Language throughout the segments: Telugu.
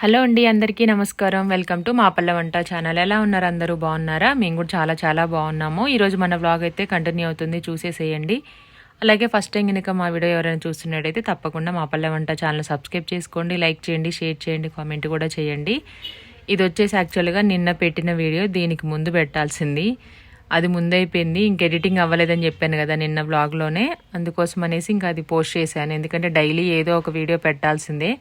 హలో అండి అందరికీ నమస్కారం. వెల్కమ్ టు మా పల్లె వంట ఛానల్. ఎలా ఉన్నారు అందరూ? బాగున్నారా? మేము కూడా చాలా చాలా బాగున్నాము. ఈరోజు మన వ్లాగ్ అయితే కంటిన్యూ అవుతుంది. చూసేసేయండి. అలాగే ఫస్ట్ టైం కనుక మా వీడియో ఎవరైనా చూస్తున్నట్టయితే తప్పకుండా మా పల్లె వంట ఛానల్ సబ్స్క్రైబ్ చేసుకోండి. లైక్ చేయండి షేర్ చేయండి కామెంట్ కూడా చేయండి. ఇది వచ్చేసి యాక్చువల్గా నిన్న పెట్టిన వీడియో దీనికి ముందు పెట్టాల్సింది. అది ముందైపోయింది. ఇంక ఎడిటింగ్ అవ్వలేదని చెప్పాను కదా నిన్న బ్లాగ్లోనే అందుకోసం అనేసి ఇంకా అది పోస్ట్ చేశాను. ఎందుకంటే డైలీ ఏదో ఒక వీడియో పెట్టాల్సిందే.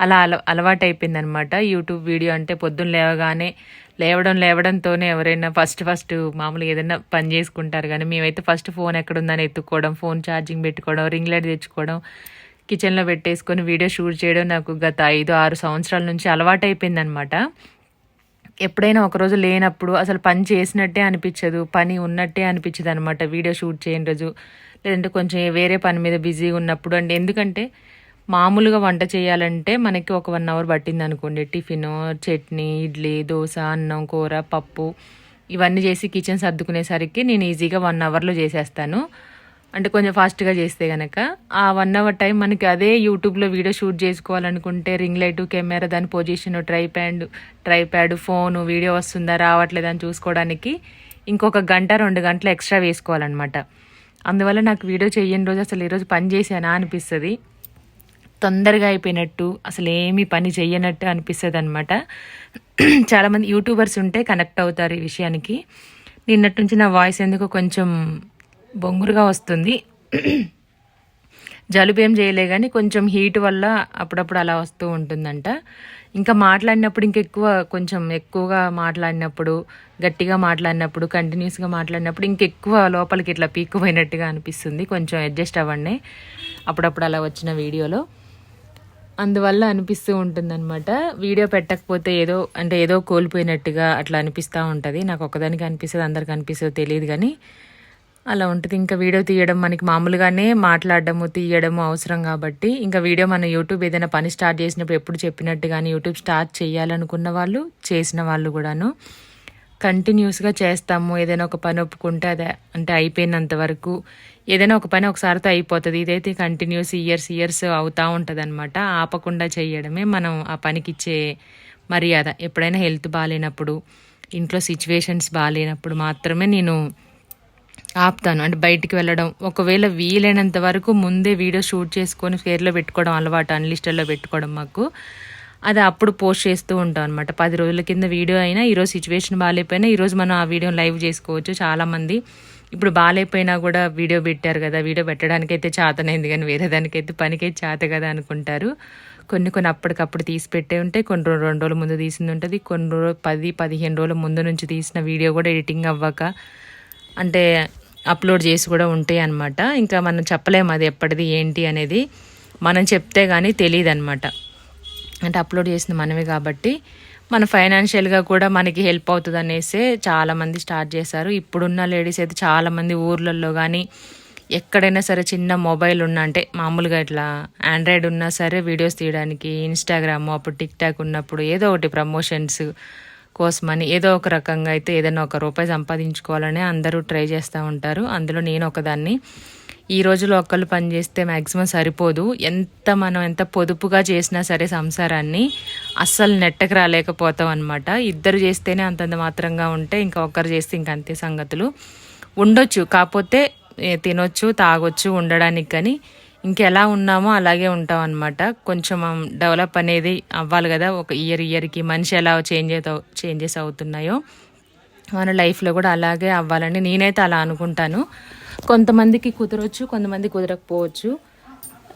అలా అల అలవాటైపోయింది అనమాట యూట్యూబ్ వీడియో అంటే పొద్దున్న లేవగానే లేవడం లేవడంతోనే ఎవరైనా ఫస్ట్ ఫస్ట్ మామూలుగా ఏదైనా పని చేసుకుంటారు కానీ మేమైతే ఫస్ట్ ఫోన్ ఎక్కడుందని ఎత్తుక్కోవడం ఫోన్ ఛార్జింగ్ పెట్టుకోవడం రింగ్ లైట్ తెచ్చుకోవడం కిచెన్లో పెట్టేసుకొని వీడియో షూట్ చేయడం నాకు గత ఐదు ఆరు సంవత్సరాల నుంచి అలవాటైపోయింది అనమాట ఎప్పుడైనా ఒకరోజు లేనప్పుడు అసలు పని చేసినట్టే అనిపించదు పని ఉన్నట్టే అనిపించదు అనమాట వీడియో షూట్ చేయని రోజు. లేదంటే కొంచెం వేరే పని మీద బిజీగా ఉన్నప్పుడు అండ్. ఎందుకంటే మామూలుగా వంట చేయాలంటే మనకి ఒక వన్ అవర్ పట్టింది అనుకోండి. టిఫిన్ చట్నీ ఇడ్లీ దోశ అన్నం కూర పప్పు ఇవన్నీ చేసి కిచెన్ సర్దుకునేసరికి నేను ఈజీగా వన్ అవర్లో చేసేస్తాను. అంటే కొంచెం ఫాస్ట్గా చేస్తే కనుక ఆ వన్ అవర్ టైం మనకి అదే యూట్యూబ్లో వీడియో షూట్ చేసుకోవాలనుకుంటే రింగ్ లైట్ కెమెరా దాని position tripod tripod phone video వస్తుందా రావట్లేదా అని చూసుకోవడానికి ఇంకొక గంట రెండు గంటలు ఎక్స్ట్రా వేసుకోవాలన్నమాట. అందువల్ల నాకు వీడియో చేయని రోజు అసలు ఈరోజు పని చేశానా అనిపిస్తుంది. తొందరగా అయిపోయినట్టు అసలు ఏమీ పని చేయనట్టు అనిపిస్తుంది అనమాట చాలామంది యూట్యూబర్స్ ఉంటే కనెక్ట్ అవుతారు ఈ విషయానికి. నిన్నటి నుంచి నా వాయిస్ ఎందుకు కొంచెం బొంగురుగా వస్తుంది. జలుబు ఏం చేయలే కానీ కొంచెం హీట్ వల్ల అప్పుడప్పుడు అలా వస్తూ ఉంటుందంట. ఇంకా మాట్లాడినప్పుడు ఇంకెక్కువ కొంచెం ఎక్కువగా మాట్లాడినప్పుడు గట్టిగా మాట్లాడినప్పుడు కంటిన్యూస్గా మాట్లాడినప్పుడు ఇంకెక్కువ లోపలికి ఇట్లా పీక్కుపోయినట్టుగా అనిపిస్తుంది. కొంచెం అడ్జస్ట్ అవ్వండి. అప్పుడప్పుడు అలా వచ్చిన వీడియోలో. అందువల్ల అనిపిస్తూ ఉంటుందన్నమాట. వీడియో పెట్టకపోతే ఏదో అంటే ఏదో కోల్పోయినట్టుగా అట్లా అనిపిస్తూ ఉంటుంది. నాకు ఒక్కదానికి అనిపిస్తుంది అందరికి అనిపిస్తుందో తెలియదు కానీ అలా ఉంటుంది. ఇంకా వీడియో తీయడం మనకి మామూలుగానే మాట్లాడడము తీయడము అవసరం కాబట్టి. ఇంకా వీడియో మన యూట్యూబ్ ఏదైనా పని స్టార్ట్ చేసినప్పుడు ఎప్పుడు చెప్పినట్టు కానీ యూట్యూబ్ స్టార్ట్ చేయాలనుకున్న వాళ్ళు చేసిన వాళ్ళు కూడాను. కంటిన్యూస్గా చేస్తాము. ఏదైనా ఒక పని ఒప్పుకుంటే అదే అంటే అయిపోయినంత వరకు ఏదైనా ఒక పని ఒకసారితో అయిపోతుంది. ఇదైతే కంటిన్యూస్ ఇయర్స్ ఇయర్స్ అవుతూ ఉంటుంది అనమాట ఆపకుండా చేయడమే మనం ఆ పనికి ఇచ్చే మర్యాద. ఎప్పుడైనా హెల్త్ బాగాలేనప్పుడు ఇంట్లో సిచ్యువేషన్స్ బాగాలేనప్పుడు మాత్రమే నేను ఆపుతాను. అంటే బయటికి వెళ్ళడం ఒకవేళ వీలైనంత వరకు ముందే వీడియో షూట్ చేసుకొని ఫేర్లో పెట్టుకోవడం అలవాటు అన్లిస్టల్లో పెట్టుకోవడం మాకు అది అప్పుడు పోస్ట్ చేస్తూ ఉంటాం అనమాట పది రోజుల కింద వీడియో అయినా ఈరోజు సిచ్యువేషన్ బాగాలేకపోయినా ఈరోజు మనం ఆ వీడియో లైవ్ చేసుకోవచ్చు చాలామంది. ఇప్పుడు బాగాలేకపోయినా కూడా వీడియో పెట్టారు కదా వీడియో పెట్టడానికైతే చేతనైంది కానీ వేరే దానికైతే పనికైతే చేత కదా అనుకుంటారు. కొన్ని కొన్ని అప్పటికప్పుడు తీసి పెట్టే ఉంటే కొన్ని రెండు రెండు రోజుల ముందు తీసింది ఉంటుంది కొన్ని రోజులు పది పదిహేను రోజుల ముందు నుంచి తీసిన వీడియో కూడా ఎడిటింగ్ అవ్వక అంటే అప్లోడ్ చేసి కూడా ఉంటాయి అనమాట ఇంకా మనం చెప్పలేము అది ఎప్పటిది ఏంటి అనేది మనం చెప్తే కానీ తెలియదు అనమాట అంటే అప్లోడ్ చేసింది మనమే కాబట్టి మన ఫైనాన్షియల్గా కూడా మనకి హెల్ప్ అవుతుంది అనేసి చాలామంది స్టార్ట్ చేశారు. ఇప్పుడున్న లేడీస్ అయితే చాలామంది ఊర్లలో కానీ ఎక్కడైనా సరే చిన్న మొబైల్ ఉన్న అంటే మామూలుగా ఇట్లా ఆండ్రాయిడ్ ఉన్నా సరే వీడియోస్ తీయడానికి ఇన్స్టాగ్రామ్ అప్పుడు టిక్ టాక్ ఉన్నప్పుడు ఏదో ఒకటి ప్రమోషన్స్ కోసమని ఏదో ఒక రకంగా అయితే ఏదైనా ఒక రూపాయి సంపాదించుకోవాలని అందరూ ట్రై చేస్తూ ఉంటారు. అందులో నేను ఒకదాన్ని. ఈ రోజులో ఒక్కళ్ళు పని చేస్తే మ్యాక్సిమం సరిపోదు. ఎంత మనం ఎంత పొదుపుగా చేసినా సరే సంసారాన్ని అస్సలు నెట్టకు రాలేకపోతాం అనమాట ఇద్దరు చేస్తేనే అంతంత మాత్రంగా ఉంటే ఇంకా ఒక్కరు చేస్తే ఇంక అంతే సంగతులు. ఉండొచ్చు కాకపోతే తినొచ్చు తాగొచ్చు ఉండడానికి కానీ ఇంకెలా ఉన్నామో అలాగే ఉంటాం అనమాట కొంచెం డెవలప్ అనేది అవ్వాలి కదా ఒక ఇయర్ ఇయర్కి మనిషి ఎలా చేంజ్ చేంజెస్ అవుతున్నాయో మన లైఫ్లో కూడా అలాగే అవ్వాలని నేనైతే అలా అనుకుంటాను. కొంతమందికి కుదరవచ్చు కొంతమంది కుదరకపోవచ్చు.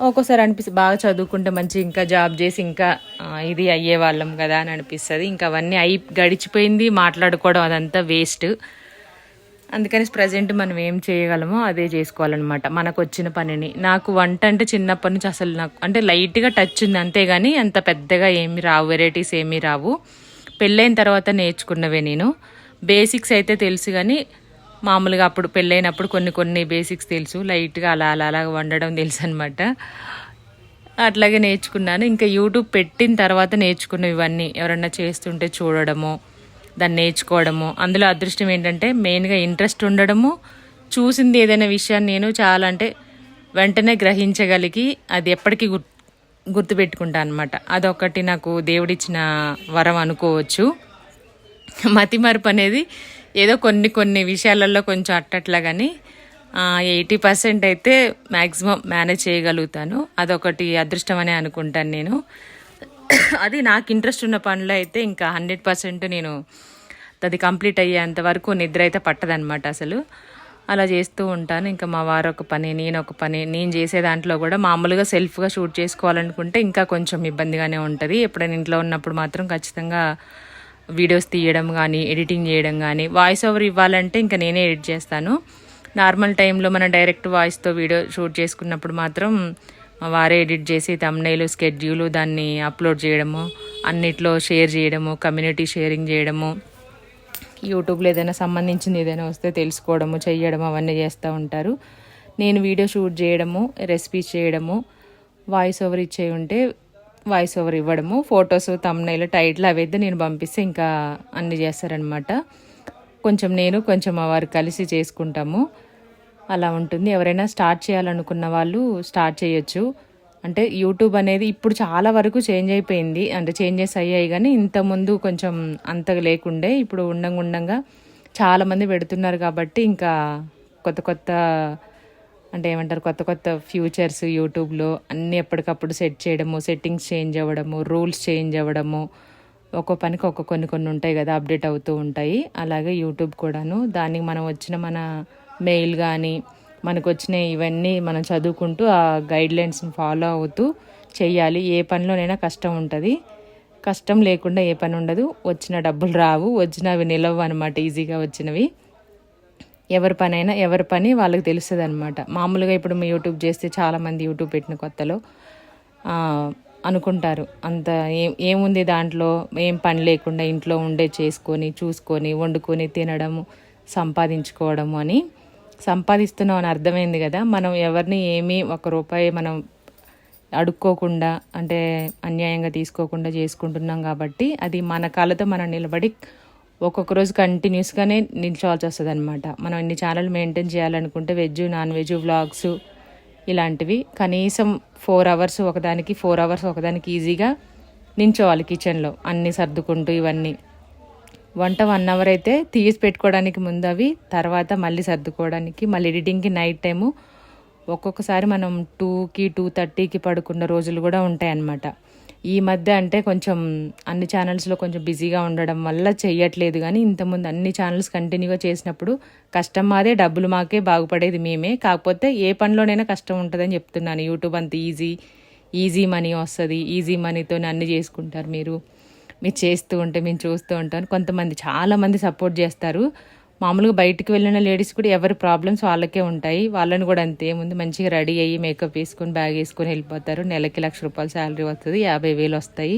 ఒక్కోసారి అనిపిస్తుంది బాగా చదువుకుంటే మంచి ఇంకా జాబ్ చేసి ఇంకా ఇది అయ్యే వాళ్ళం కదా అని అనిపిస్తుంది. ఇంకా అవన్నీ అయి గడిచిపోయింది మాట్లాడుకోవడం అదంతా వేస్ట్. అందుకని ప్రజెంట్ మనం ఏం చేయగలమో అదే చేసుకోవాలన్నమాట. మనకు వచ్చిన పనిని. నాకు వంట అంటే చిన్నప్పటి నుంచి అసలు నాకు అంటే లైట్గా టచ్ ఉంది అంతేగాని అంత పెద్దగా ఏమి రావు. వెరైటీస్ ఏమీ రావు. పెళ్ళైన తర్వాత నేర్చుకున్నవే నేను. బేసిక్స్ అయితే తెలుసు కానీ మామూలుగా అప్పుడు పెళ్ళైనప్పుడు కొన్ని కొన్ని బేసిక్స్ తెలుసు. లైట్గా అలా అలా అలా వండడం తెలుసు అనమాట అట్లాగే నేర్చుకున్నాను. ఇంకా యూట్యూబ్ పెట్టిన తర్వాత నేర్చుకున్నవి ఇవన్నీ. ఎవరన్నా చేస్తుంటే చూడడము దాన్ని నేర్చుకోవడము. అందులో అదృష్టం ఏంటంటే మెయిన్గా ఇంట్రెస్ట్ ఉండడము. చూసింది ఏదైనా విషయాన్ని నేను చాలా అంటే వెంటనే గ్రహించగలిగి అది ఎప్పటికీ గుర్ గుర్తుపెట్టుకుంటా అనమాట అదొకటి నాకు దేవుడిచ్చిన వరం అనుకోవచ్చు. మతిమరుపు అనేది ఏదో కొన్ని కొన్ని విషయాలలో కొంచెం అట్టట్లా కానీ ఎయిటీ పర్సెంట్ అయితే మ్యాక్సిమం మేనేజ్ చేయగలుగుతాను. అదొకటి అదృష్టం అనే అనుకుంటాను నేను. అది నాకు ఇంట్రెస్ట్ ఉన్న పనిలో అయితే ఇంకా హండ్రెడ్ పర్సెంట్ నేను అది కంప్లీట్ అయ్యేంత వరకు నిద్ర అయితే పట్టదనమాట అసలు. అలా చేస్తూ ఉంటాను. ఇంకా మా వారు ఒక పని నేను ఒక పని నేను చేసే దాంట్లో కూడా మామూలుగా సెల్ఫ్గా షూట్ చేసుకోవాలనుకుంటే ఇంకా కొంచెం ఇబ్బందిగానే ఉంటుంది. ఎప్పుడైనా ఇంట్లో ఉన్నప్పుడు మాత్రం ఖచ్చితంగా వీడియోస్ తీయడం కానీ ఎడిటింగ్ చేయడం కానీ వాయిస్ ఓవర్ ఇవ్వాలంటే ఇంకా నేనే ఎడిట్ చేస్తాను. నార్మల్ టైంలో మనం డైరెక్ట్ వాయిస్తో వీడియో షూట్ చేసుకున్నప్పుడు మాత్రం వారే ఎడిట్ చేసి తమ్నైలు స్కెడ్యూలు దాన్ని అప్లోడ్ చేయడము అన్నిట్లో షేర్ చేయడము కమ్యూనిటీ షేరింగ్ చేయడము యూట్యూబ్లో ఏదైనా సంబంధించింది ఏదైనా వస్తే తెలుసుకోవడము చేయడము అవన్నీ చేస్తూ ఉంటారు. నేను వీడియో షూట్ చేయడము రెసిపీస్ చేయడము వాయిస్ ఓవర్ ఇచ్చే ఉంటే వాయిస్ ఓవర్ ఇవ్వడము ఫొటోస్ తమ్నైలు టైటిల్ అవి అయితే నేను పంపిస్తే ఇంకా అన్ని చేస్తారనమాట కొంచెం నేను కొంచెం వారు కలిసి చేసుకుంటాము. అలా ఉంటుంది. ఎవరైనా స్టార్ట్ చేయాలనుకున్న వాళ్ళు స్టార్ట్ చేయొచ్చు. అంటే యూట్యూబ్ అనేది ఇప్పుడు చాలా వరకు చేంజ్ అయిపోయింది. అంటే చేంజెస్ అయ్యాయి కానీ ఇంతకుముందు కొంచెం అంత లేకుండే ఇప్పుడు ఉండంగా ఉండంగా చాలామంది పెడుతున్నారు కాబట్టి ఇంకా కొత్త కొత్త అంటే ఏమంటారు కొత్త కొత్త ఫ్యూచర్స్ యూట్యూబ్లో అన్నీ ఎప్పటికప్పుడు సెట్ చేయడము సెట్టింగ్స్ చేంజ్ అవ్వడము రూల్స్ చేంజ్ అవ్వడము ఒక్కో పనికి ఒక్క కొన్ని కొన్ని ఉంటాయి కదా అప్డేట్ అవుతూ ఉంటాయి. అలాగే యూట్యూబ్ కూడాను. దానికి మనం వచ్చిన మన మెయిల్ కానీ మనకు వచ్చిన ఇవన్నీ మనం చదువుకుంటూ ఆ గైడ్లైన్స్ని ఫాలో అవుతూ చేయాలి. ఏ పనిలోనైనా కష్టం ఉంటుంది. కష్టం లేకుండా ఏ పని ఉండదు. వచ్చిన డబ్బులు రావు. వచ్చినవి నిలవు అనమాట ఈజీగా వచ్చినవి. ఎవరి పని అయినా ఎవరి పని వాళ్ళకి తెలుస్తుంది అనమాట మామూలుగా ఇప్పుడు మీ యూట్యూబ్ చేస్తే చాలామంది యూట్యూబ్ పెట్టిన కొత్తలో అనుకుంటారు. అంత ఏం ఏముంది దాంట్లో? ఏం పని లేకుండా ఇంట్లో ఉండే చేసుకొని చూసుకొని వండుకొని తినడము సంపాదించుకోవడము అని సంపాదిస్తున్నాం అని అర్థమైంది కదా. మనం ఎవరిని ఏమీ ఒక రూపాయి మనం అడుక్కోకుండా అంటే అన్యాయంగా తీసుకోకుండా చేసుకుంటున్నాం కాబట్టి అది మన కాళ్ళతో మనం నిలబడి ఒక్కొక్క రోజు కంటిన్యూస్గానే నిల్చోవాల్సి వస్తుంది అనమాట మనం ఇన్ని ఛానల్ మెయింటైన్ చేయాలనుకుంటే వెజ్ నాన్ వెజ్ వ్లాగ్స్ ఇలాంటివి. కనీసం ఫోర్ అవర్స్ ఒకదానికి ఫోర్ అవర్స్ ఒకదానికి ఈజీగా నించోవాలి కిచెన్లో అన్నీ సర్దుకుంటూ ఇవన్నీ. వంట వన్ అవర్ అయితే తీసి పెట్టుకోవడానికి ముందు అవి తర్వాత మళ్ళీ సర్దుకోవడానికి మళ్ళీ ఎడిటింగ్కి నైట్ టైము ఒక్కొక్కసారి మనం టూకి టూ థర్టీకి పడుకున్న రోజులు కూడా ఉంటాయి అన్నమాట ఈ మధ్య అంటే కొంచెం అన్ని ఛానల్స్లో కొంచెం బిజీగా ఉండడం వల్ల చెయ్యట్లేదు కానీ ఇంతకుముందు అన్ని ఛానల్స్ కంటిన్యూగా చేసినప్పుడు కష్టం మాదే డబ్బులు మాకే బాగుపడేది మేమే. కాకపోతే ఏ పనిలోనైనా కష్టం ఉంటుందని చెప్తున్నాను. యూట్యూబ్ అంత ఈజీ ఈజీ మనీ వస్తుంది. ఈజీ మనీతో అన్ని చేసుకుంటారు మీరు. మీరు చేస్తూ ఉంటే మేము చూస్తూ ఉంటాను. కొంతమంది చాలామంది సపోర్ట్ చేస్తారు. మామూలుగా బయటికి వెళ్ళిన లేడీస్ కూడా ఎవరి ప్రాబ్లమ్స్ వాళ్ళకే ఉంటాయి. వాళ్ళని కూడా అంతే. ముందు మంచిగా రెడీ అయ్యి మేకప్ వేసుకొని బ్యాగ్ వేసుకొని వెళ్ళిపోతారు. నెలకి లక్ష రూపాయలు శాలరీ వస్తుంది. యాభై వేలు వస్తాయి.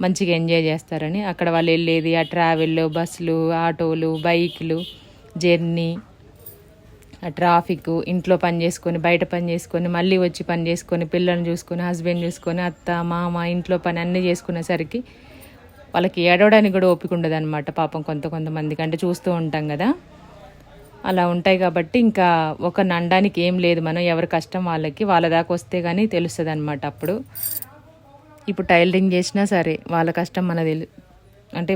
మంచిగా ఎంజాయ్ చేస్తారని. అక్కడ వాళ్ళు వెళ్ళేది ఆ ట్రావెల్ బస్సులు ఆటోలు బైకులు జర్నీ ట్రాఫిక్ ఇంట్లో పని చేసుకొని బయట పని చేసుకొని మళ్ళీ వచ్చి పని చేసుకొని పిల్లల్ని చూసుకొని హస్బెండ్ చూసుకొని అత్త మామ ఇంట్లో పని అన్నీ చేసుకునేసరికి వాళ్ళకి ఏడవడానికి కూడా ఓపిక ఉండదు అనమాట పాపం కొంత కొంతమందికి. అంటే చూస్తూ ఉంటాం కదా. అలా ఉంటాయి కాబట్టి ఇంకా ఒక నండానికి ఏం లేదు మనం ఎవరి కష్టం వాళ్ళకి వాళ్ళ దాకా వస్తే కానీ తెలుస్తుంది అనమాట అప్పుడు. ఇప్పుడు టైలరింగ్ చేసినా సరే వాళ్ళ కష్టం మన తెలు అంటే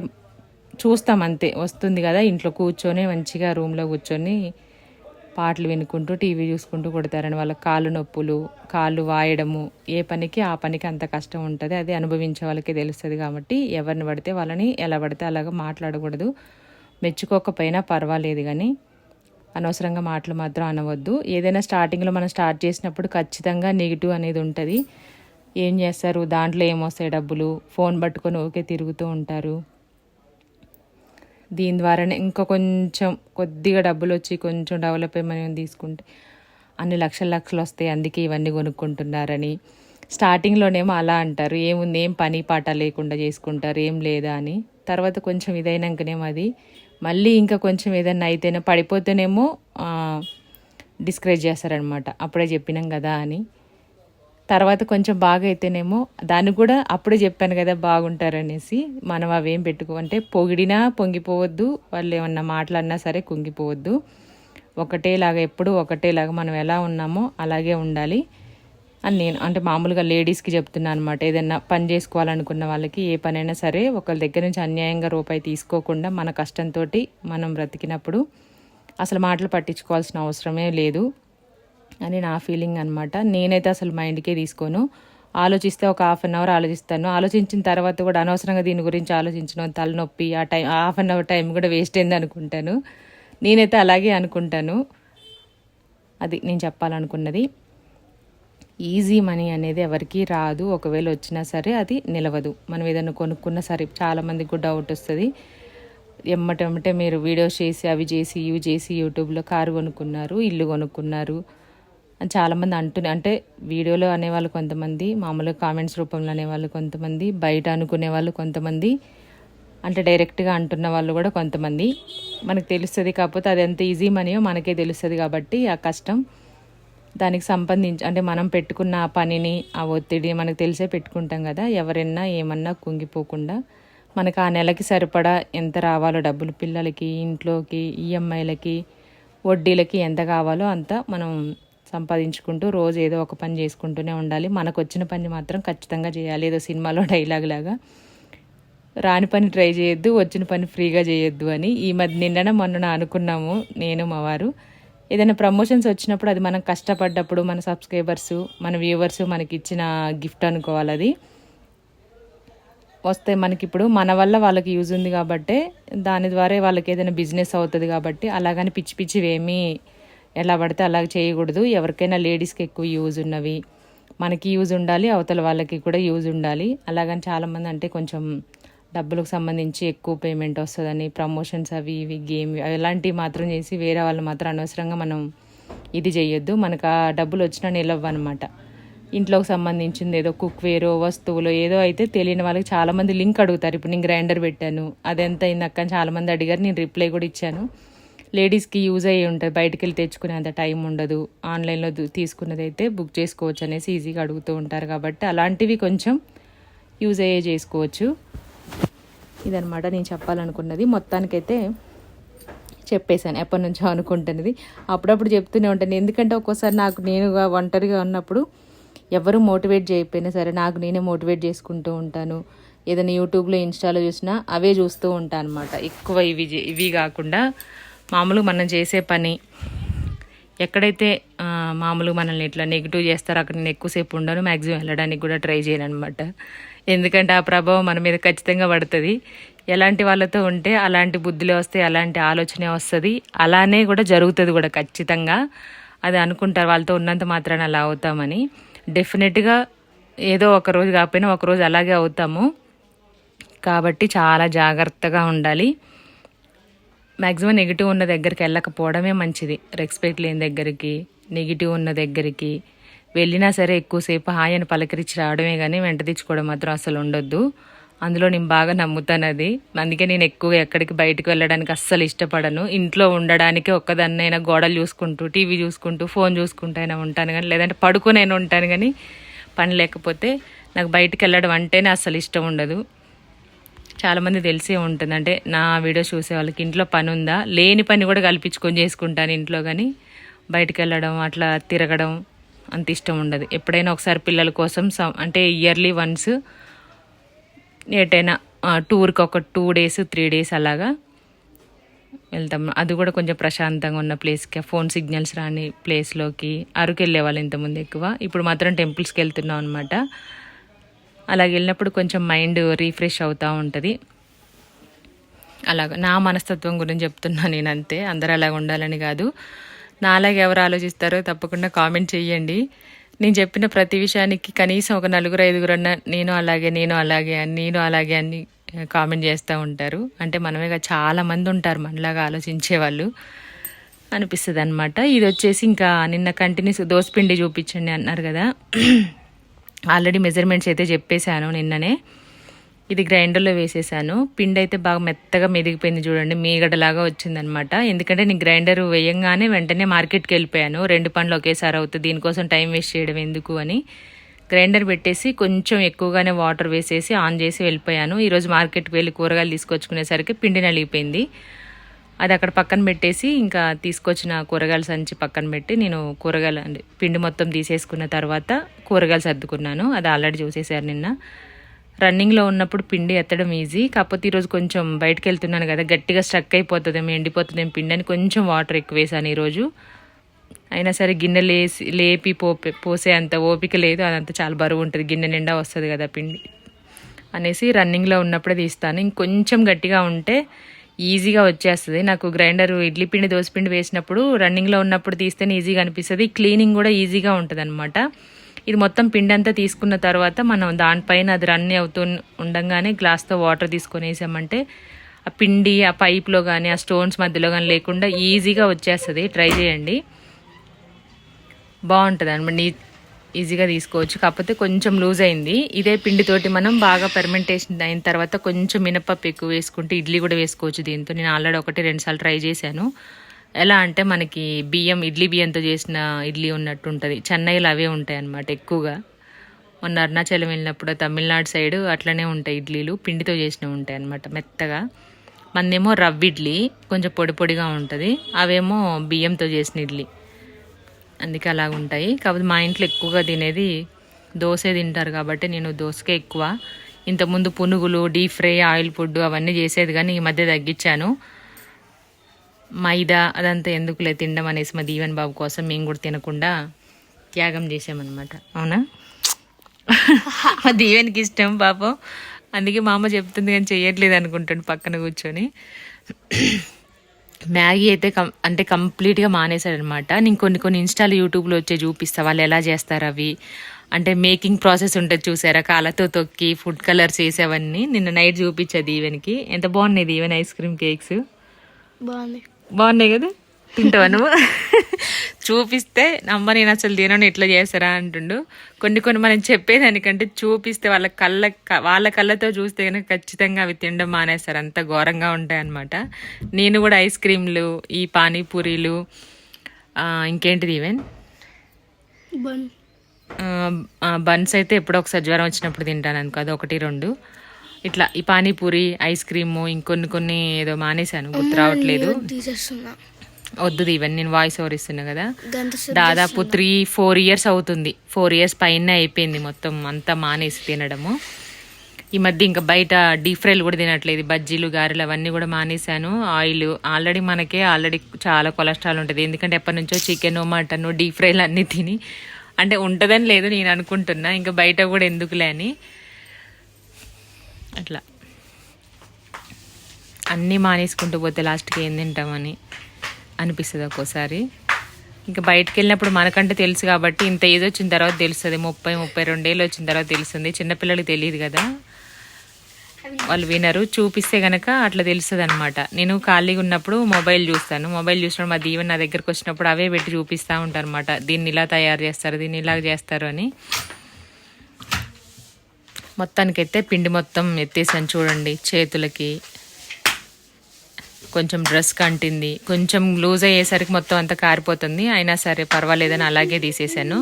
చూస్తాం అంతే. వస్తుంది కదా ఇంట్లో కూర్చొని మంచిగా రూమ్లో కూర్చొని పాటలు వినుకుంటూ టీవీ చూసుకుంటూ కొడతారని వాళ్ళ కాళ్ళు నొప్పులు కాళ్ళు వాయడము ఏ పనికి ఆ పనికి అంత కష్టం ఉంటుంది. అది అనుభవించే వాళ్ళకి తెలుస్తుంది కాబట్టి ఎవరిని పడితే వాళ్ళని ఎలా పడితే అలాగ మాట్లాడకూడదు. మెచ్చుకోకపోయినా పర్వాలేదు కానీ అనవసరంగా మాటలు మాత్రం అనవద్దు. ఏదైనా స్టార్టింగ్లో మనం స్టార్ట్ చేసినప్పుడు ఖచ్చితంగా నెగిటివ్ అనేది ఉంటుంది. ఏం చేస్తారు? దాంట్లో ఏమొస్తాయి డబ్బులు? ఫోన్ పట్టుకొని ఓకే తిరుగుతూ ఉంటారు. దీని ద్వారానే ఇంకా కొంచెం కొద్దిగా డబ్బులు వచ్చి కొంచెం డెవలప్ అయ్యి తీసుకుంటే అన్ని లక్షల లక్షలు వస్తాయి. అందుకే ఇవన్నీ కొనుక్కుంటున్నారని. స్టార్టింగ్లోనేమో అలా అంటారు. ఏముంది? ఏం పని పాట లేకుండా చేసుకుంటారు? ఏం లేదా అని. తర్వాత కొంచెం ఇదైనాకనేమో అది. మళ్ళీ ఇంకా కొంచెం ఏదైనా అయితేనే పడిపోతేనేమో డిస్కరేజ్ చేస్తారనమాట. అప్పుడే చెప్పినాం కదా అని. తర్వాత కొంచెం బాగా అయితేనేమో దాన్ని కూడా అప్పుడే చెప్పాను కదా బాగుంటారనేసి. మనం అవేం పెట్టుకోమంటే పొగిడినా పొంగిపోవద్దు వాళ్ళు ఏమన్నా మాట్లాడినా సరే కుంగిపోవద్దు. ఒకటేలాగా ఎప్పుడు ఒకటేలాగా మనం ఎలా ఉన్నామో అలాగే ఉండాలి. అని నేను అంటే మామూలుగా లేడీస్కి చెప్తున్నాను అనమాట ఏదైనా పని చేసుకోవాలనుకున్న వాళ్ళకి ఏ పనైనా సరే ఒకరి దగ్గర నుంచి అన్యాయంగా రూపాయి తీసుకోకుండా మన కష్టంతో మనం బ్రతికినప్పుడు అసలు మాటలు పట్టించుకోవాల్సిన అవసరమే లేదు. అని నా ఫీలింగ్ అనమాట నేనైతే అసలు మైండ్కే తీసుకోను. ఆలోచిస్తే ఒక హాఫ్ అన్ అవర్ ఆలోచిస్తాను. ఆలోచించిన తర్వాత కూడా అనవసరంగా దీని గురించి ఆలోచించడం తలనొప్పి ఆ time half an hour time కూడా వేస్ట్ అయింది అనుకుంటాను. నేనైతే అలాగే అనుకుంటాను. అది నేను చెప్పాలనుకున్నది. ఈజీ మనీ అనేది ఎవరికి రాదు. ఒకవేళ వచ్చినా సరే అది నిలవదు. మనం ఏదైనా కొనుక్కున్నా సరే చాలామందికి కూడా డౌట్ వస్తుంది. ఎమ్మటెమ్మటే మీరు వీడియోస్ చేసి అవి చేసి ఇవి చేసి యూట్యూబ్లో కారు కొనుక్కున్నారు ఇల్లు కొనుక్కున్నారు. అని చాలామంది అంటున్నారు అంటే వీడియోలో అనేవాళ్ళు కొంతమంది మామూలుగా కామెంట్స్ రూపంలో అనేవాళ్ళు కొంతమంది బయట అనుకునే వాళ్ళు కొంతమంది అంటే డైరెక్ట్గా అంటున్న వాళ్ళు కూడా కొంతమంది. మనకు తెలుస్తుంది కాకపోతే అది ఎంత ఈజీ మనీయో మనకే తెలుస్తుంది కాబట్టి ఆ కష్టం. దానికి సంబంధించి అంటే మనం పెట్టుకున్న ఆ పనిని ఆ ఒత్తిడి మనకు తెలిసే పెట్టుకుంటాం కదా ఎవరైనా ఏమన్నా కుంగిపోకుండా మనకు ఆ నెలకి సరిపడా ఎంత రావాలో డబ్బులు పిల్లలకి ఇంట్లోకి ఈఎంఐలకి వడ్డీలకి ఎంత కావాలో అంత మనం సంపాదించుకుంటూ రోజు ఏదో ఒక పని చేసుకుంటూనే ఉండాలి. మనకు వచ్చిన పని మాత్రం ఖచ్చితంగా చేయాలి. ఏదో సినిమాలో డైలాగ్ లాగా. రాని పని ట్రై చేయొద్దు వచ్చిన పని ఫ్రీగా చేయొద్దు అని. ఈ మధ్య నిన్న మొన్న అనుకున్నాము నేను మా వారు. ఏదైనా ప్రమోషన్స్ వచ్చినప్పుడు అది మనం కష్టపడ్డప్పుడు మన సబ్స్క్రైబర్స్ మన వ్యూవర్స్ మనకి ఇచ్చిన గిఫ్ట్ అనుకోవాలి అది. వస్తే మనకి ఇప్పుడు మన వల్ల వాళ్ళకి యూజ్ ఉంది కాబట్టి దాని ద్వారా వాళ్ళకి ఏదైనా బిజినెస్ అవుతుంది కాబట్టి అలాగని పిచ్చి పిచ్చివేమీ ఎలా పడితే అలా చేయకూడదు. ఎవరికైనా లేడీస్కి ఎక్కువ యూజ్ ఉన్నవి. మనకి యూజ్ ఉండాలి అవతల వాళ్ళకి కూడా యూజ్ ఉండాలి. అలాగని చాలామంది అంటే కొంచెం డబ్బులకు సంబంధించి ఎక్కువ పేమెంట్ వస్తుందని ప్రమోషన్స్ అవి ఇవి గేమ్ అలాంటివి మాత్రం చేసి వేరే వాళ్ళు మాత్రం అనవసరంగా మనం ఇది చేయొద్దు. మనకు ఆ డబ్బులు వచ్చినా నిలవన్నమాట. ఇంట్లోకి సంబంధించింది ఏదో కుక్ వేరో వస్తువులు ఏదో అయితే తెలియని వాళ్ళకి చాలామంది లింక్ అడుగుతారు. ఇప్పుడు నేను గ్రైండర్ పెట్టాను అదెంత అయింది అక్క అని చాలామంది అడిగారు. నేను రిప్లై కూడా ఇచ్చాను. లేడీస్కి యూజ్ అయ్యి ఉంటుంది బయటకు వెళ్ళి తెచ్చుకునే అంత టైం ఉండదు. ఆన్లైన్లో తీసుకున్నది అయితే బుక్ చేసుకోవచ్చు అనేసి ఈజీగా అడుగుతూ ఉంటారు కాబట్టి అలాంటివి కొంచెం యూజ్ అయ్యే చేసుకోవచ్చు. ఇదనమాట నేను చెప్పాలనుకున్నది. మొత్తానికైతే చెప్పేశాను. ఎప్పటి నుంచో అనుకుంటున్నది. అప్పుడప్పుడు చెప్తూనే ఉంటాను. ఎందుకంటే ఒక్కోసారి నాకు నేనుగా ఒంటరిగా ఉన్నప్పుడు ఎవరు మోటివేట్ చేయకపోయినా సరే నాకు నేనే మోటివేట్ చేసుకుంటూ ఉంటాను. ఏదైనా యూట్యూబ్లో ఇన్స్టాలో చూసినా అవే చూస్తూ ఉంటాను అనమాట ఎక్కువ ఇవి ఇవి కాకుండా మామూలుగా మనం చేసే పని ఎక్కడైతే మామూలుగా మనల్ని ఇట్లా నెగిటివ్ చేస్తారో అక్కడ నేను ఎక్కువసేపు ఉండను మ్యాక్సిమం వెళ్ళడానికి కూడా ట్రై చేయను అనమాట ఎందుకంటే ఆ ప్రభావం మన మీద ఖచ్చితంగా పడుతుంది. ఎలాంటి వాళ్ళతో ఉంటే అలాంటి బుద్ధులే వస్తాయి అలాంటి ఆలోచనే వస్తుంది. అలానే కూడా జరుగుతుంది కూడా ఖచ్చితంగా. అది అనుకుంటారు వాళ్ళతో ఉన్నంత మాత్రాన అలా అవుతామని. డెఫినెట్గా ఏదో ఒక రోజు కాకపోయినా ఒక రోజు అలాగే అవుతాము. కాబట్టి చాలా జాగ్రత్తగా ఉండాలి. మ్యాక్సిమం నెగిటివ్ ఉన్న దగ్గరికి వెళ్ళకపోవడమే మంచిది. రెస్పెక్ట్ లేని దగ్గరికి నెగిటివ్ ఉన్న దగ్గరికి. వెళ్ళినా సరే ఎక్కువసేపు హాయ్ అని పలకరించి రావడమే కానీ వెంట తెచ్చుకోవడం మాత్రం అసలు ఉండొద్దు. అందులో నేను బాగా నమ్ముతాను అది. అందుకే నేను ఎక్కువగా ఎక్కడికి బయటకు వెళ్ళడానికి అస్సలు ఇష్టపడను. ఇంట్లో ఉండడానికి ఒక్కదాన్నైనా గోడలు చూసుకుంటూ టీవీ చూసుకుంటూ ఫోన్ చూసుకుంటూ అయినా ఉంటాను కానీ లేదంటే పడుకునైనా ఉంటాను కానీ పని లేకపోతే నాకు బయటకు వెళ్ళడం అంటేనే అస్సలు ఇష్టం ఉండదు. చాలామంది తెలిసే ఉంటుంది. అంటే నా వీడియో చూసే వాళ్ళకి ఇంట్లో పని ఉందా? లేని పని కూడా కల్పించుకొని చేసుకుంటాను ఇంట్లో కానీ బయటకు వెళ్ళడం అట్లా తిరగడం అంత ఇష్టం ఉండదు. ఎప్పుడైనా ఒకసారి పిల్లల కోసం అంటే ఇయర్లీ వన్స్ ఎటైనా టూర్కి ఒక టూ డేస్ త్రీ డేస్ అలాగా వెళ్తాం. అది కూడా కొంచెం ప్రశాంతంగా ఉన్న ప్లేస్కి. ఫోన్ సిగ్నల్స్ రాని ప్లేస్లోకి అరకు వెళ్ళే వాళ్ళు ఇంతకుముందు ఎక్కువ. ఇప్పుడు మాత్రం టెంపుల్స్కి వెళ్తున్నాం అనమాట అలాగ వెళ్ళినప్పుడు కొంచెం మైండ్ రీఫ్రెష్ అవుతూ ఉంటుంది. అలాగ నా మనస్తత్వం గురించి చెప్తున్నాను నేను అంతే అందరూ అలాగ ఉండాలని కాదు. నాలాగ ఎవరు ఆలోచిస్తారో తప్పకుండా కామెంట్ చేయండి నేను చెప్పిన ప్రతి విషయానికి కనీసం ఒక నలుగురు ఐదుగురు అన్న నేను అలాగే నేను అలాగే అని నేను అలాగే అని కామెంట్ చేస్తూ ఉంటారు. అంటే మనమేగా చాలామంది ఉంటారు మనలాగా ఆలోచించే వాళ్ళు. అనిపిస్తుంది అనమాట ఇది వచ్చేసి ఇంకా నిన్న కంటిన్యూస్ దోసపిండి చూపించండి అన్నారు కదా. ఆల్రెడీ మెజర్మెంట్స్ అయితే చెప్పేశాను నిన్ననే. ఇది గ్రైండర్లో వేసేసాను పిండి అయితే బాగా మెత్తగా మెదిగిపోయింది చూడండి మీగడలాగా వచ్చిందనమాట. ఎందుకంటే నేను గ్రైండర్ వేయంగానే వెంటనే మార్కెట్కి వెళ్ళిపోయాను. రెండు పనులు ఒకేసారి అవుతుంది దీనికోసం టైం వేస్ట్ చేయడం ఎందుకు అని. గ్రైండర్ పెట్టేసి కొంచెం ఎక్కువగానే వాటర్ వేసేసి ఆన్ చేసి వెళ్ళిపోయాను. ఈరోజు మార్కెట్కి వెళ్ళి కూరగాయలు తీసుకొచ్చుకునేసరికి పిండి నలిగిపోయింది. అది అక్కడ పక్కన పెట్టేసి ఇంకా తీసుకొచ్చిన కూరగాయల సంచి పక్కన పెట్టి నేను కూరగాయలు అంటే పిండి మొత్తం తీసేసుకున్న తర్వాత కూరగాయలు సర్దుకున్నాను. అది ఆల్రెడీ చూసేసారు నిన్న. రన్నింగ్లో ఉన్నప్పుడు పిండి ఎత్తడం ఈజీ. కాకపోతే ఈరోజు కొంచెం బయటకు వెళ్తున్నాను కదా గట్టిగా స్ట్రక్ అయిపోతుందేమో ఎండిపోతుందేమో పిండి అని కొంచెం వాటర్ ఎక్కువ వేసాను ఈరోజు. అయినా సరే గిన్నె లేసి లేపి పోపే పోసే అంత ఓపిక లేదు. అదంతా చాలా బరువు ఉంటుంది. గిన్నె నిండా వస్తుంది కదా పిండి అనేసి రన్నింగ్లో ఉన్నప్పుడే తీస్తాను. ఇంకొంచెం గట్టిగా ఉంటే ఈజీగా వచ్చేస్తుంది. నాకు గ్రైండర్ ఇడ్లీ పిండి దోశ పిండి వేసినప్పుడు రన్నింగ్లో ఉన్నప్పుడు తీస్తేనే ఈజీగా అనిపిస్తుంది. క్లీనింగ్ కూడా ఈజీగా ఉంటుంది అనమాట ఇది మొత్తం పిండి అంతా తీసుకున్న తర్వాత మనం దానిపైన అది రన్ అవుతూ ఉండగానే గ్లాస్తో వాటర్ తీసుకొని వేసామంటే ఆ పిండి ఆ పైప్లో కానీ ఆ స్టోన్స్ మధ్యలో కానీ లేకుండా ఈజీగా వచ్చేస్తుంది. ట్రై చేయండి. బాగుంటుంది అనమాట ఈజీగా తీసుకోవచ్చు. కాకపోతే కొంచెం లూజ్ అయింది. ఇదే పిండితోటి మనం బాగా ఫెర్మెంటేషన్ అయిన తర్వాత కొంచెం మినపప్పు ఎక్కువ వేసుకుంటే ఇడ్లీ కూడా వేసుకోవచ్చు దీంతో. నేను ఆల్రెడీ ఒకటి రెండుసార్లు ట్రై చేశాను. ఎలా అంటే మనకి బియ్యం ఇడ్లీ బియ్యంతో చేసిన ఇడ్లీ ఉన్నట్టు ఉంటుంది. చెన్నైలో అవే ఉంటాయి అన్నమాట ఎక్కువగా. మొన్న అరుణాచలం వెళ్ళినప్పుడు తమిళనాడు సైడ్ అట్లనే ఉంటాయి ఇడ్లీలు. పిండితో చేసినవి ఉంటాయి అన్నమాట మెత్తగా. మందేమో రవ్వ ఇడ్లీ కొంచెం పొడి పొడిగా ఉంటుంది. అవేమో బియ్యంతో చేసిన ఇడ్లీ. అందుకే అలాగ ఉంటాయి. కాకపోతే మా ఇంట్లో ఎక్కువగా తినేది దోశే తింటారు కాబట్టి నేను దోశకే ఎక్కువ. ఇంతకుముందు పునుగులు డీప్ ఫ్రై ఆయిల్ ఫుడ్ అవన్నీ చేసేది కానీ ఈ మధ్య తగ్గించాను. మైదా అదంతా ఎందుకులే తినడం అనేసి మా దీవెన్ బాబు కోసం మేము కూడా తినకుండా త్యాగం చేసామన్నమాట అవునా? మా దీవెనికి ఇష్టం పాపం. అందుకే మా అమ్మ చెప్తుంది కానీ చెయ్యట్లేదు అనుకుంటాడు పక్కన కూర్చొని. మ్యాగీ అయితే కం అంటే కంప్లీట్గా మానేశాడనమాట నేను కొన్ని కొన్ని ఇన్స్టాల్ యూట్యూబ్లో వచ్చే చూపిస్తా వాళ్ళు ఎలా చేస్తారు అవి. అంటే మేకింగ్ ప్రాసెస్ ఉంటుంది చూసారా? కాళ్ళతో తొక్కి ఫుడ్ కలర్స్ వేసేవన్నీ నిన్న నైట్ చూపించేది ఈవెన్కి. ఎంత బాగున్నాయి ఈవెన్ ఐస్ క్రీమ్ కేక్స్? బాగుంది. బాగున్నాయి కదా? తింటావా నువ్వు? చూపిస్తే అమ్మ నేను అసలు తినను ఇట్లా చేస్తారా? అంటుండు. కొన్ని కొన్ని మనం చెప్పేదానికంటే చూపిస్తే వాళ్ళ కళ్ళ వాళ్ళ కళ్ళతో చూస్తే కనుక ఖచ్చితంగా అవి తినడం మానేస్తారు. అంత ఘోరంగా ఉంటాయి అన్నమాట. నేను కూడా ఐస్ క్రీమ్లు ఈ పానీపూరీలు ఇంకేంటిది ఈవెన్ బన్. బన్స్ అయితే ఎప్పుడో ఒకసారి జ్వరం వచ్చినప్పుడు తింటాను అనుకో అది ఒకటి రెండు. ఇట్లా ఈ పానీపూరి ఐస్ క్రీము ఇంకొన్ని కొన్ని ఏదో మానేశాను గుర్తు రావట్లేదు. వద్దు ఈవెన్ నేను వాయిస్ ఓవర్ ఇస్తున్నా కదా. దాదాపు త్రీ ఫోర్ ఇయర్స్ అవుతుంది. ఫోర్ ఇయర్స్ పైన అయిపోయింది మొత్తం అంతా మానేసి తినడము. ఈ మధ్య ఇంకా బయట డీప్ ఫ్రైలు కూడా తినట్లేదు. బజ్జీలు గారెలు అవన్నీ కూడా మానేశాను. ఆయిల్ ఆల్రెడీ మనకే ఆల్రెడీ చాలా కొలెస్ట్రాల్ ఉంటుంది. ఎందుకంటే ఎప్పటి నుంచో చికెన్ మటన్ డీప్ ఫ్రైలు అన్నీ తిని అంటే ఉంటుందని లేదు నేను అనుకుంటున్నా. ఇంకా బయట కూడా ఎందుకులే అని. అట్లా. అన్నీ మానేసుకుంటూ పోతే లాస్ట్కి ఏం తింటామని. అనిపిస్తుంది ఒక్కోసారి. ఇంకా బయటకు వెళ్ళినప్పుడు మనకంటే తెలుసు కాబట్టి ఇంత ఏజ్ వచ్చిన తర్వాత తెలుస్తుంది. ముప్పై ముప్పై రెండేళ్ళు వచ్చిన తర్వాత తెలుస్తుంది. చిన్నపిల్లలకి తెలియదు కదా. వాళ్ళు వినరు. చూపిస్తే గనక అట్లా తెలుస్తుంది అనమాట నేను ఖాళీగా ఉన్నప్పుడు మొబైల్ చూస్తాను. మొబైల్ చూసినప్పుడు మా దీవెన్ నా దగ్గరకు వచ్చినప్పుడు అవే పెట్టి చూపిస్తూ ఉంటాను అనమాట దీన్ని ఇలా తయారు చేస్తారు దీన్ని ఇలా చేస్తారు అని. మొత్తానికైతే పిండి మొత్తం ఎత్తేసాను చూడండి చేతులకి. కొంచెం డ్రెస్ కంటింది. కొంచెం లూజ్ అయ్యేసరికి మొత్తం అంతా కారిపోతుంది. అయినా సరే పర్వాలేదని అలాగే తీసేసాను.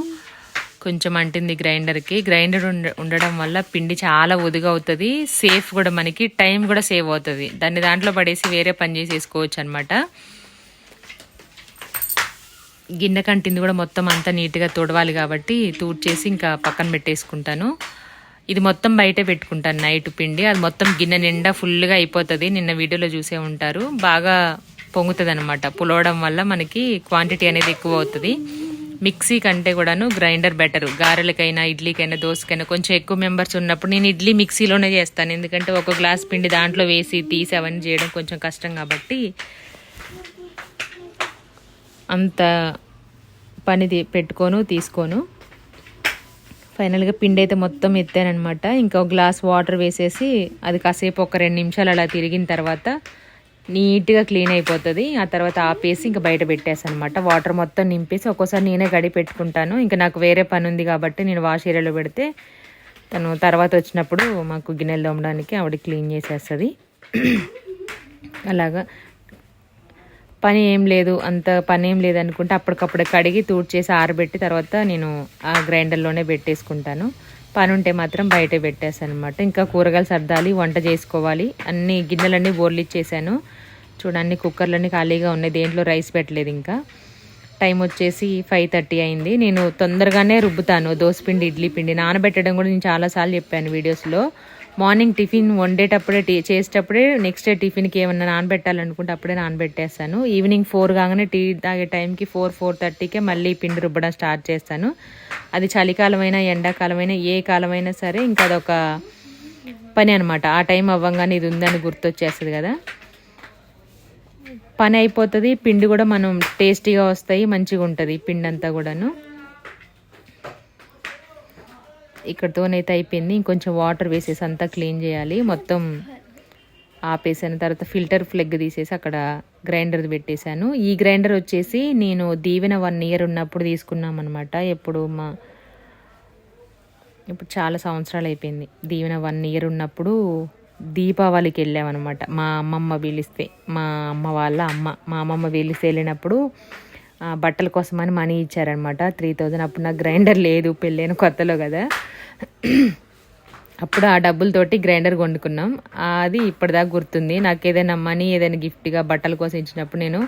కొంచెం అంటింది గ్రైండర్కి. గ్రైండర్ ఉండ ఉండడం వల్ల పిండి చాలా ఒదుగా అవుతుంది. సేఫ్ కూడా మనకి టైం కూడా సేవ్ అవుతుంది. దాన్ని దాంట్లో పడేసి వేరే పని చేసేసుకోవచ్చు అనమాట గిన్నె కంటింది కూడా మొత్తం అంతా నీట్గా తుడవాలి కాబట్టి తూడ్చేసి ఇంకా పక్కన పెట్టేసుకుంటాను. ఇది మొత్తం బయటే పెట్టుకుంటాను నైట్ పిండి. అది మొత్తం గిన్నె నిండా ఫుల్గా అయిపోతుంది. నిన్న వీడియోలో చూసే ఉంటారు. బాగా పొంగుతుంది అనమాట పులవడం వల్ల మనకి క్వాంటిటీ అనేది ఎక్కువ అవుతుంది. మిక్సీ కంటే కూడాను గ్రైండర్ బెటర్. గారెలకైనా ఇడ్లీకైనా దోశకైనా కొంచెం ఎక్కువ మెంబర్స్ ఉన్నప్పుడు నేను ఇడ్లీ మిక్సీలోనే చేస్తాను. ఎందుకంటే ఒక గ్లాస్ పిండి దాంట్లో వేసి తీసి అవన్నీ చేయడం కొంచెం కష్టం కాబట్టి అంత పని పెట్టుకోను తీసుకోను. ఫైనల్గా పిండి అయితే మొత్తం ఎత్తానమాట ఇంకా ఒక గ్లాస్ వాటర్ వేసేసి అది కాసేపు ఒక రెండు నిమిషాలు అలా తిరిగిన తర్వాత నీట్గా క్లీన్ అయిపోతుంది. ఆ తర్వాత ఆపేసి ఇంకా బయట పెట్టేసాను అనమాట వాటర్ మొత్తం నింపేసి ఒక్కోసారి నేనే గడి పెట్టుకుంటాను. ఇంకా నాకు వేరే పని ఉంది కాబట్టి నేను వాష్ ఏరియాలో పెడితే తను తర్వాత వచ్చినప్పుడు మాకు గిన్నెలు తోమడానికి ఆవిడ క్లీన్ చేసేస్తుంది. అలాగా. పని ఏం లేదు అంత పని ఏం లేదు అనుకుంటే అప్పటికప్పుడు కడిగి తూడ్చేసి ఆరబెట్టి తర్వాత నేను ఆ గ్రైండర్లోనే పెట్టేసుకుంటాను. పని ఉంటే మాత్రం బయటే పెట్టేస్తాను అనమాట ఇంకా కూరగాయలు సర్దాలి వంట చేసుకోవాలి అన్ని గిన్నెలన్నీ బోర్లు ఇచ్చేసాను చూడండి కుక్కర్లన్నీ ఖాళీగా ఉన్నాయి దేంట్లో రైస్ పెట్టలేదు ఇంకా. టైం వచ్చేసి ఫైవ్ థర్టీ అయింది. నేను తొందరగానే రుబ్బుతాను దోసపిండి ఇడ్లీ పిండి నానబెట్టడం కూడా నేను చాలాసార్లు చెప్పాను వీడియోస్లో. మార్నింగ్ టిఫిన్ వండేటప్పుడే టీ చేసేటప్పుడే నెక్స్ట్ డే టిఫిన్కి ఏమన్నా నానబెట్టాలనుకుంటే అప్పుడే నానబెట్టేస్తాను. ఈవినింగ్ ఫోర్ కాగానే టీ తాగే టైంకి ఫోర్ ఫోర్ థర్టీకే మళ్ళీ పిండి రుబ్బడం స్టార్ట్ చేస్తాను. అది చలికాలమైనా ఎండాకాలమైనా ఏ కాలమైనా సరే ఇంకా అదొక పని అనమాట ఆ టైం అవ్వంగానే ఇది ఉందని గుర్తొచ్చేస్తుంది కదా. పని అయిపోతుంది పిండి కూడా మనం టేస్టీగా వస్తాయి మంచిగా ఉంటుంది పిండి అంతా కూడాను. ఇక్కడతోనైతే అయిపోయింది. ఇంకొంచెం వాటర్ వేసేసి అంతా క్లీన్ చేయాలి. మొత్తం ఆపేసాను తర్వాత ఫిల్టర్ ఫ్లెగ్ తీసేసి అక్కడ గ్రైండర్ పెట్టేశాను. ఈ గ్రైండర్ వచ్చేసి నేను దీవెన వన్ ఇయర్ ఉన్నప్పుడు తీసుకున్నాం అనమాట ఎప్పుడు మా ఇప్పుడు చాలా సంవత్సరాలు అయిపోయింది. దీవెన వన్ ఇయర్ ఉన్నప్పుడు దీపావళికి వెళ్ళామన్నమాట. మా అమ్మమ్మ పిలిస్తే మా అమ్మ వాళ్ళ అమ్మ మా అమ్మమ్మ వీలిస్తే వెళ్ళినప్పుడు బట్టల కోసమని మనీ ఇచ్చారనమాట. త్రీ థౌజండ్ అప్పుడు నాకు గ్రైండర్ లేదు పెళ్ళైన కొత్తలో కదా. అప్పుడు ఆ డబ్బులతోటి గ్రైండర్ కొనుక్కున్నాం. అది ఇప్పటిదాకా గుర్తుంది. నాకు ఏదైనా మనీ ఏదైనా గిఫ్ట్గా బట్టల కోసం ఇచ్చినప్పుడు నేను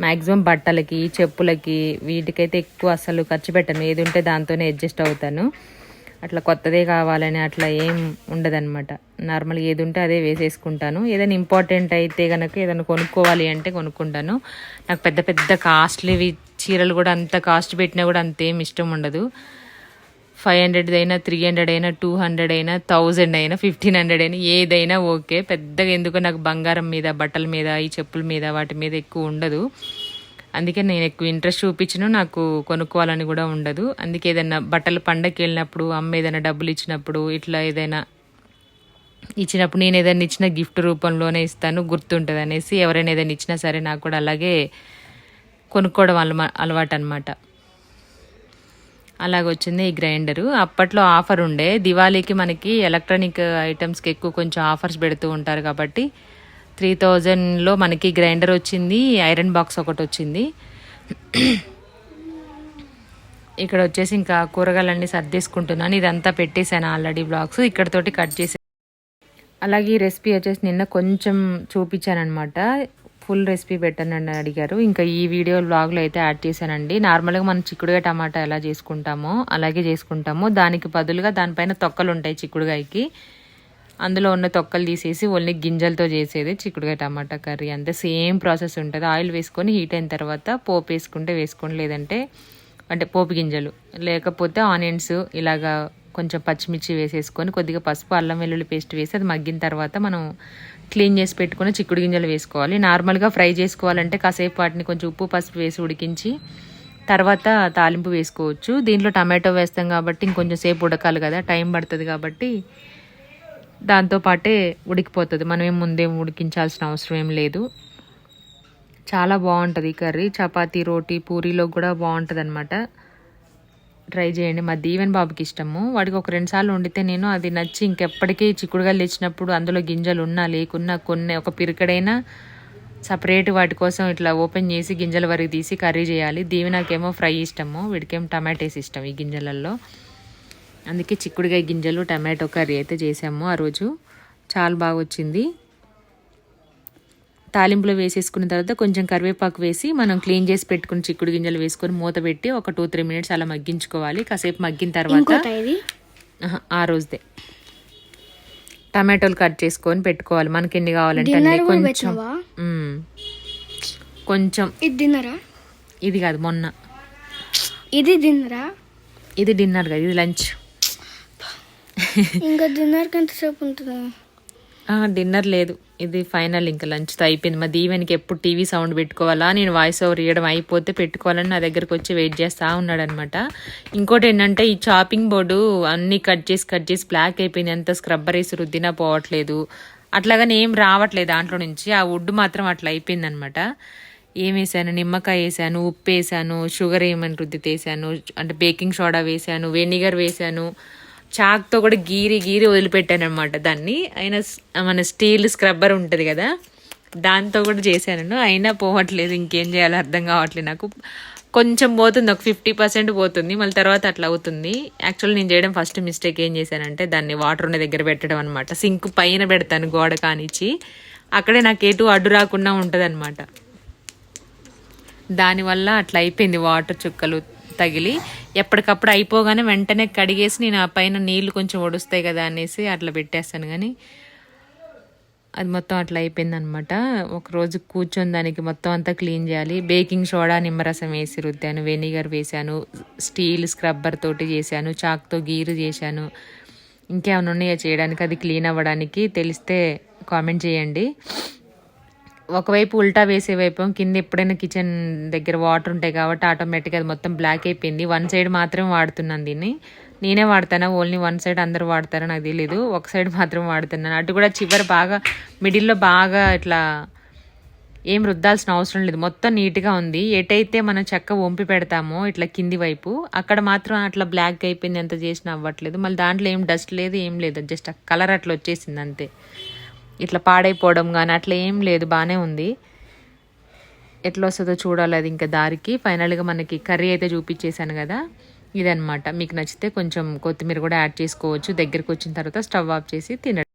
మ్యాక్సిమం బట్టలకి చెప్పులకి వీటికైతే ఎక్కువ అసలు ఖర్చు పెట్టను. ఏది ఉంటే దాంతోనే అడ్జస్ట్ అవుతాను. అట్లా కొత్తదే కావాలని అట్లా ఏం ఉండదన్నమాట. నార్మల్గా ఏది ఉంటే అదే వేసేసుకుంటాను. ఏదైనా ఇంపార్టెంట్ అయితే కనుక ఏదైనా కొనుక్కోవాలి అంటే కొనుక్కుంటాను. నాకు పెద్ద పెద్ద కాస్ట్లీవి చీరలు కూడా అంత కాస్ట్ పెట్టినా కూడా అంతేం ఇష్టం ఉండదు. ఫైవ్ హండ్రెడ్ అయినా త్రీ హండ్రెడ్ అయినా టూ హండ్రెడ్ అయినా థౌజండ్ అయినా ఫిఫ్టీన్ హండ్రెడ్ అయినా ఏదైనా ఓకే పెద్దగా ఎందుకో నాకు బంగారం మీద బట్టల మీద ఈ చెప్పుల మీద వాటి మీద ఎక్కువ ఉండదు. అందుకే నేను ఎక్కువ ఇంట్రెస్ట్ చూపించను నాకు కొనుక్కోవాలని కూడా ఉండదు. అందుకే ఏదైనా బట్టలు పండగకి వెళ్ళినప్పుడు అమ్మ ఏదైనా డబ్బులు ఇచ్చినప్పుడు ఇట్లా ఏదైనా ఇచ్చినప్పుడు నేను ఏదైనా ఇచ్చిన గిఫ్ట్ రూపంలోనే ఇస్తాను గుర్తుంటుంది అనేసి ఎవరైనా ఏదైనా ఇచ్చినా సరే నాకు కూడా అలాగే కొనుక్కోవడం అలవా అలవాటు అనమాట అలాగొచ్చింది ఈ గ్రైండరు. అప్పట్లో ఆఫర్ ఉండే. దివాళీకి మనకి ఎలక్ట్రానిక్ ఐటమ్స్కి ఎక్కువ కొంచెం ఆఫర్స్ పెడుతూ ఉంటారు కాబట్టి త్రీ థౌజండ్లో మనకి గ్రైండర్ వచ్చింది ఐరన్ బాక్స్ ఒకటి వచ్చింది. ఇక్కడ వచ్చేసి ఇంకా కూరగాయలన్నీ సర్దేసుకుంటున్నాను. ఇదంతా పెట్టేశాను ఆల్రెడీ బ్లాగ్స్. ఇక్కడతోటి కట్ చేసి అలాగే ఈ రెసిపీ వచ్చేసి నిన్న కొంచెం చూపించానమాట ఫుల్ రెసిపీ పెట్టానని అడిగారు. ఇంకా ఈ వీడియో బ్లాగ్లో అయితే యాడ్ చేశానండి. నార్మల్గా మనం చిక్కుడుగా టమాటా ఎలా చేసుకుంటామో అలాగే చేసుకుంటాము. దానికి బదులుగా దానిపైన తొక్కలు ఉంటాయి చిక్కుడుగాయకి. అందులో ఉన్న తొక్కలు తీసేసి ఓన్లీ గింజలతో చేసేది చిక్కుడుకాయ టమాటా కర్రీ. అంతే సేమ్ ప్రాసెస్ ఉంటుంది. ఆయిల్ వేసుకొని హీట్ అయిన తర్వాత పోపు వేసుకుంటే వేసుకోండి. లేదంటే అంటే పోపు గింజలు. లేకపోతే ఆనియన్స్ ఇలాగా కొంచెం పచ్చిమిర్చి వేసేసుకొని కొద్దిగా పసుపు అల్లం వెల్లుల్లి పేస్ట్ వేసి అది మగ్గిన తర్వాత మనం క్లీన్ చేసి పెట్టుకుని చిక్కుడు గింజలు వేసుకోవాలి. నార్మల్గా ఫ్రై చేసుకోవాలంటే కాసేపు వాటిని కొంచెం ఉప్పు పసుపు వేసి ఉడికించి తర్వాత తాలింపు వేసుకోవచ్చు. దీంట్లో టమాటో వేస్తాం కాబట్టి ఇంకొంచెం సేపు ఉడకాలి కదా టైం పడుతుంది కాబట్టి దాంతో పాటే ఉడికిపోతుంది. మనం ఏం ముందేం ఉడికించాల్సిన అవసరం ఏం లేదు. చాలా బాగుంటుంది ఈ కర్రీ. చపాతీ రోటీ పూరీలో కూడా బాగుంటుంది అనమాట ట్రై చేయండి. మా దీవెన్ బాబుకి ఇష్టము. వాడికి ఒక రెండు సార్లు వండితే నేను అది నచ్చి ఇంకెప్పటికీ చిక్కుడుగా లేచినప్పుడు అందులో గింజలు ఉన్నా లేకున్నా కొన్ని ఒక పిరికడైనా సపరేట్ వాటి కోసం ఇట్లా ఓపెన్ చేసి గింజల వరకు తీసి కర్రీ చేయాలి. దీవి నాకేమో ఫ్రై ఇష్టము. వీడికేమో టమాటేస్ ఇష్టం ఈ గింజలలో అందుకే చిక్కుడుగాయ గింజలు టమాటో కర్రీ అయితే చేసాము ఆ రోజు. చాలా బాగా వచ్చింది. తాలింపులో వేసేసుకున్న తర్వాత కొంచెం కరివేపాకు వేసి మనం క్లీన్ చేసి పెట్టుకుని చిక్కుడు గింజలు వేసుకొని మూత పెట్టి ఒక టూ త్రీ మినిట్స్ అలా మగ్గించుకోవాలి. కాసేపు మగ్గిన తర్వాత ఆ రోజుదే. టమాటోలు కట్ చేసుకొని పెట్టుకోవాలి. మనకి ఎన్ని కావాలంటే అన్ని. కొంచెం. కొంచెం. ఇది డిన్నరా ఇది కాదు మొన్న. ఇది డిన్నరా ఇది డిన్నర్ కాదు ఇది లంచ్ ఇంకా డిన్నర్కి ఎంతసేపు ఉంటుందా? డిన్నర్ లేదు. ఇది ఫైనల్ ఇంకా లంచ్తో అయిపోయింది. మా దీవెనికి ఎప్పుడు టీవీ సౌండ్ పెట్టుకోవాలా? నేను వాయిస్ ఓవర్ ఇవ్వడం అయిపోతే పెట్టుకోవాలని నా దగ్గరకు వచ్చి వెయిట్ చేస్తా ఉన్నాడు అనమాట ఇంకోటి ఏంటంటే ఈ చాపింగ్ బోర్డు అన్ని కట్ చేసి కట్ చేసి బ్లాక్ అయిపోయింది ఎంత స్క్రబ్బర్ వేసి రుద్దినా పోవట్లేదు. అట్లాగని ఏం రావట్లేదు దాంట్లో నుంచి. ఆ వుడ్ మాత్రం అట్లా అయిపోయింది అనమాట ఏం వేసాను? నిమ్మకాయ వేసాను ఉప్పు వేసాను షుగర్ ఏమని రుద్ది వేసాను అంటే బేకింగ్ సోడా వేసాను వెనిగర్ వేసాను. చాక్తో కూడా గీరి గీరి వదిలిపెట్టాను అనమాట దాన్ని. అయినా మన స్టీల్ స్క్రబ్బర్ ఉంటుంది కదా దాంతో కూడా చేశాను. అయినా పోవట్లేదు ఇంకేం చేయాలో అర్థం కావట్లేదు నాకు. కొంచెం పోతుంది ఒక ఫిఫ్టీ పర్సెంట్ పోతుంది. మళ్ళీ తర్వాత అట్లా అవుతుంది. యాక్చువల్ నేను చేయడం ఫస్ట్ మిస్టేక్ ఏం చేశానంటే దాన్ని వాటర్ ఉన్న దగ్గర పెట్టడం అనమాట సింక్ పైన పెడతాను గోడ కానిచ్చి. అక్కడే నాకు ఎటు అడ్డు రాకుండా ఉంటుంది అనమాట దానివల్ల అట్లా అయిపోయింది వాటర్ చుక్కలు తగిలి. ఎప్పటికప్పుడు అయిపోగానే వెంటనే కడిగేసి నేను ఆ పైన నీళ్ళు కొంచెం ఒడుస్తాయి కదా అనేసి అట్లా పెట్టేస్తాను కానీ అది మొత్తం అట్లా అయిపోయింది అనమాట ఒకరోజు కూర్చొని దానికి మొత్తం అంతా క్లీన్ చేయాలి. బేకింగ్ సోడా నిమ్మరసం వేసి రుద్దాను. వెనిగర్ వేసాను. స్టీల్ స్క్రబ్బర్ తోటి చేశాను. చాక్తో గీరు చేశాను. ఇంకేమైనా ఉన్నాయో చేయడానికి? అది క్లీన్ అవ్వడానికి తెలిస్తే కామెంట్ చేయండి. ఒకవైపు ఉల్టా వేసే వైపు కింద ఎప్పుడైనా కిచెన్ దగ్గర వాటర్ ఉంటాయి కాబట్టి ఆటోమేటిక్గా అది మొత్తం బ్లాక్ అయిపోయింది. వన్ సైడ్ మాత్రం వాడుతున్నాను దీన్ని. నేనే వాడతాను? ఓన్లీ వన్ సైడ్ అందరూ వాడతారో? నాకు తెలియదు ఒక సైడ్ మాత్రం వాడుతున్నాను. అటు కూడా చివరి బాగా మిడిల్లో బాగా ఇట్లా ఏం రుద్దాల్సిన అవసరం లేదు. మొత్తం నీట్గా ఉంది. ఎటైతే మనం చెక్క వంపి పెడతామో ఇట్లా కింది వైపు అక్కడ మాత్రం అట్లా బ్లాక్ అయిపోయింది. ఎంత చేసినా అవ్వట్లేదు. మళ్ళీ దాంట్లో ఏం డస్ట్ లేదు ఏం లేదు. జస్ట్ ఆ కలర్ అట్లా వచ్చేసింది అంతే. ఇట్లా పాడైపోవడం కానీ అట్లా ఏం లేదు బాగానే ఉంది. ఎట్లా వస్తుందో చూడాలి అది ఇంకా దారికి. ఫైనల్గా మనకి కర్రీ అయితే చూపించేశాను కదా. ఇదనమాట మీకు నచ్చితే కొంచెం కొత్తిమీర కూడా యాడ్ చేసుకోవచ్చు. దగ్గరికి వచ్చిన తర్వాత స్టవ్ ఆఫ్ చేసి తినడం.